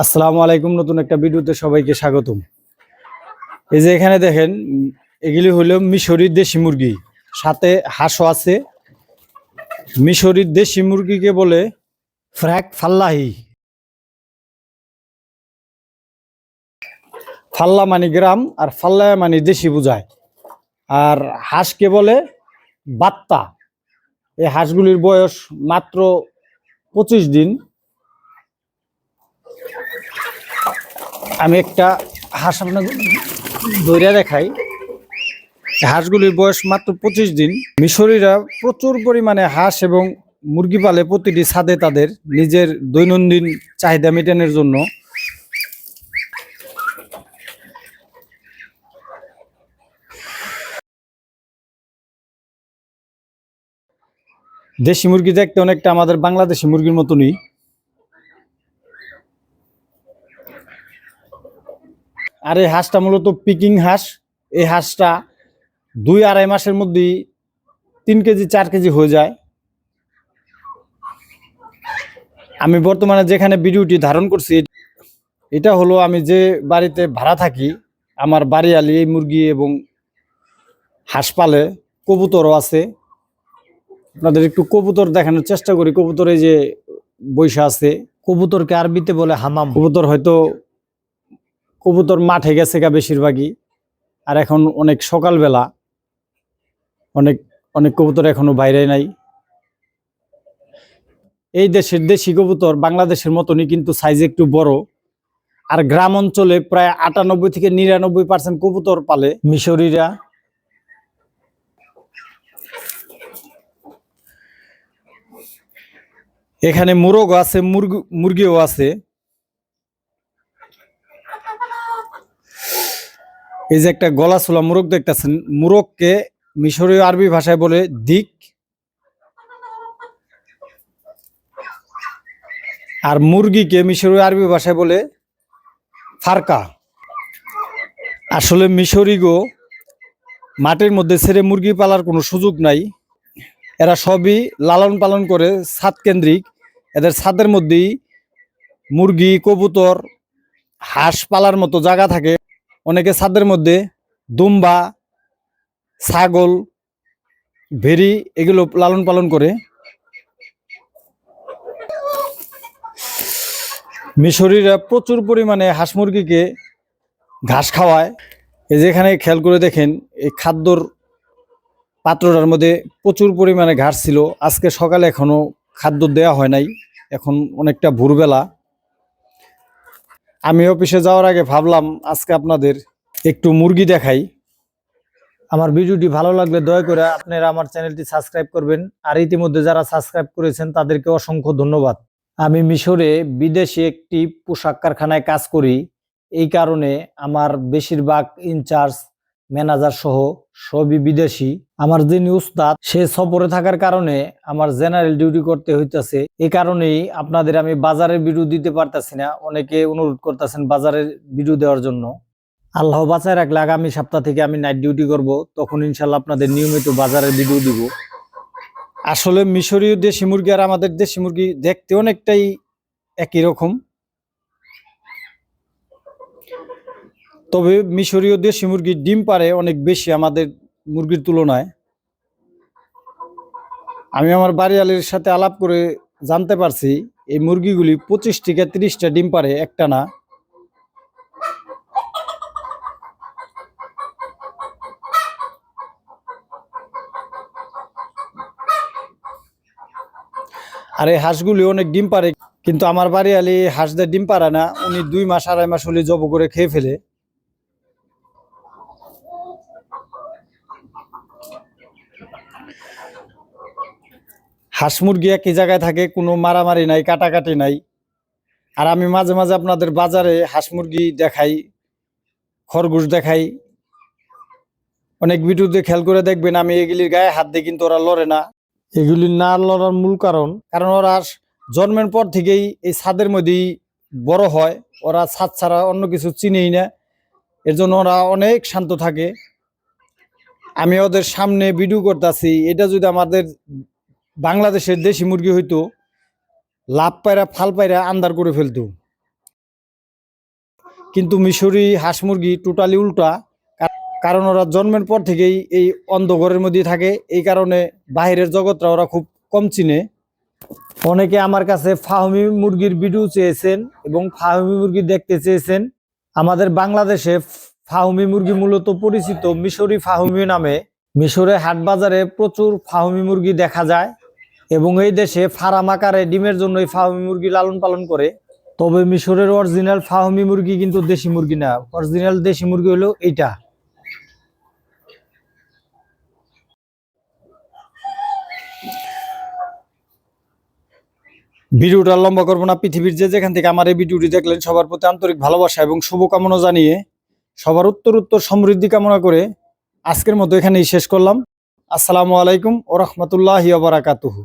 আসসালামু আলাইকুম, নতুন একটা ভিডিওতে সবাইকে স্বাগতম। এই যে এখানে দেখেন, এগুলি হলো মিশরির দেশি মুরগি। সাথে হাঁসও আছে। মিশরি দেশি মুরগিকে বলে ফ্র্যাক ফাল্লাহি। ফাল্লা মানে গ্রাম, আর ফাল্লা মানে দেশি বোঝায়। আর হাঁসকে বলে বাত্তা। এই হাঁসগুলির বয়স মাত্র পঁচিশ দিন। আমি একটা হাঁস আপনার ধরে দেখাই। হাঁসগুলির বয়স মাত্র পঁচিশ দিন। মিশরীরা প্রচুর পরিমাণে হাঁস এবং মুরগি পালে প্রতিটি ছাদে তাদের নিজের দৈনন্দিন চাহিদা মেটানোর জন্য। দেশি মুরগি দেখতে অনেকটা আমাদের বাংলাদেশি মুরগির মতনই। আর এই হাঁসটা মূলত পিকিং হাঁস। এই হাঁসটা দুই আড়াই মাসের মধ্যেই তিন কেজি, চার কেজি হয়ে যায়। আমি বর্তমানে যেখানে ভিডিওটি ধারণ করছি, এটা হলো আমি যে বাড়িতে ভাড়া থাকি, আমার বাড়িয়ালি এই মুরগি এবং হাঁস পালে কবুতরও আছে। আপনাদের একটু কবুতর দেখানোর চেষ্টা করি। কবুতর যে বৈশা আছে, কবুতরকে আরবিতে বলে হামাম। কবুতর হয়তো কবুতর মাঠে গেছে গা বেশিরভাগই। আর এখন অনেক সকালবেলা অনেক অনেক কবুতর এখনও বাইরে নাই। এই দেশের দেশি কবুতর বাংলাদেশের মতনই কিন্তু সাইজ একটু বড়। আর গ্রাম অঞ্চলে প্রায় আটানব্বই থেকে নিরানব্বই পার্সেন্ট কবুতর পালে মিশরীরা। এখানে মুরগও আছে, মুরগি, মুরগিও আছে। এই যে একটা গলা ছোলা মুরগ দেখতেছেন, মুরগকে মিশরীয় আরবি ভাষায় বলে দিক আর মুরগিকে মিশরীয় আরবি ভাষায় বলে ফারকা। আসলে মিশরিগো মাটির মধ্যে ছেড়ে মুরগি পালার কোনো সুযোগ নাই। এরা সবই লালন পালন করে ছাদ কেন্দ্রিক। এদের ছাদের মধ্যেই মুরগি, কবুতর, হাঁস পালার মতো জায়গা থাকে। অনেকে ছাদের মধ্যে দুম্বা, ছাগল ভেরি এগুলো লালন পালন করে। মিশরীরা প্রচুর পরিমাণে হাঁস মুরগিকে ঘাস খাওয়ায়। এই যেখানে খেয়াল করে দেখেন, এই খাদ্যর পাত্রটার মধ্যে প্রচুর পরিমাণে ঘাস ছিল। আজকে সকালে এখনও খাদ্য দেওয়া হয় নাই, এখন অনেকটা ভোরবেলা। আমি অফিসে যাওয়ার আগে ভাবলাম আজকে আপনাদের একটু মুরগি দেখাই। আমার ভিডিওটি ভালো লাগলে দয়া করে আপনারা আমার চ্যানেলটি সাবস্ক্রাইব করবেন। আর ইতিমধ্যে যারা সাবস্ক্রাইব করেছেন, তাদেরকে অসংখ্য ধন্যবাদ। আমি মিশরে বিদেশে একটি পোশাক কারখানায় কাজ করি। এই কারণে আমার বেশিরভাগ ইনচার্জ ম্যানেজার সহ সবই বিদেশি। আমার যিনি উস্তাদ, সে সফরে থাকার কারণে আমার জেনারেল ডিউটি করতে হইতেছে। এই কারণেই আপনাদের আমি বাজারের ভিডিও দিতে পারতাছি না। অনেকে অনুরোধ করতেছেন বাজারের ভিডিও দেওয়ার জন্য। আল্লাহ বাঁচায় রাখলে আগামী সপ্তাহ থেকে আমি নাইট ডিউটি করব। তখন ইনশাল্লাহ আপনাদের নিয়মিত বাজারের ভিডিও দিব। আসলে মিশরীয় দেশি মুরগি আর আমাদের দেশি মুরগি দেখতে অনেকটাই একই রকম। তবে মিশরীয় দেশি মুরগির ডিম পারে অনেক বেশি আমাদের মুরগির তুলনায়। আমি আমার বাড়িয়ালের সাথে আলাপ করে জানতে পারছি, এই মুরগিগুলি পঁচিশ থেকে তিরিশটা ডিম পারে একটা না। আর এই হাঁসগুলি অনেক ডিম পারে, কিন্তু আমার বাড়িয়ালি হাঁসদের ডিম পারে না, উনি দুই মাস, আড়াই মাস হলে জব করে খেয়ে ফেলে। হাঁস মুরগি একই জায়গায় থাকে, কোনো মারামারি নাই, কাটাকাটি নাই। আর আমি মাঝে মাঝে আপনাদের বাজারে হাঁস মুরগি দেখাই, খরগোশ দেখাই। অনেক ভিডিওতে খেয়াল করে দেখবেন আমি এগুলির গায়ে হাত দিয়ে কিন্তু ওরা লড়ে না। এগুলি না লড়ার মূল কারণ কারণ ওরা জন্মের পর থেকেই এই ছাদের মধ্যেই বড় হয়। ওরা ছাদ ছাড়া অন্য কিছু চিনেই না। এর জন্য ওরা অনেক শান্ত থাকে। আমি ওদের সামনে ভিডিও করতেছি। এটা যদি আমাদের বাংলাদেশের দেশি মুরগি হইতো, লাভ পায়রা ফাল পায়রা আন্দার করে ফেলতো। কিন্তু মিশরি হাঁস মুরগি টোটালি উল্টা, কারণ ওরা জন্মের পর থেকেই এই অন্ধঘরের মধ্যে থাকে, এই কারণে বাইরের জগৎটা ওরা খুব কম চিনে। অনেকে আমার কাছে ফাহমি মুরগির ভিডিও চেয়েছেন এবং ফাহমি মুরগি দেখতে চেয়েছেন। আমাদের বাংলাদেশে ফাহমি মুরগি মূলত পরিচিত মিশরি ফাহমি নামে। মিশরে হাট বাজারে প্রচুর ফাহমি মুরগি দেখা যায়। এবং এই দেশে ফার্ম আকারে ডিমের জন্য এই ফাহমি মুরগি লালন পালন করে। তবে মিশরের অরিজিনাল ফাহমি মুরগি কিন্তু দেশি মুরগি না। অরিজিনাল দেশি মুরগি হলো এইটা। ভিডিওটা লম্বা করব না। পৃথিবীর যে যেখান থেকে আমার এই ভিডিওটি দেখলেন, সবার প্রতি আন্তরিক ভালোবাসা এবং শুভকামনা জানিয়ে সবার উত্তর উত্তর সমৃদ্ধি কামনা করে আজকের মতো এখানেই শেষ করলাম। আসসালামু আলাইকুম ও রহমতুল্লাহ বারাকাতুহু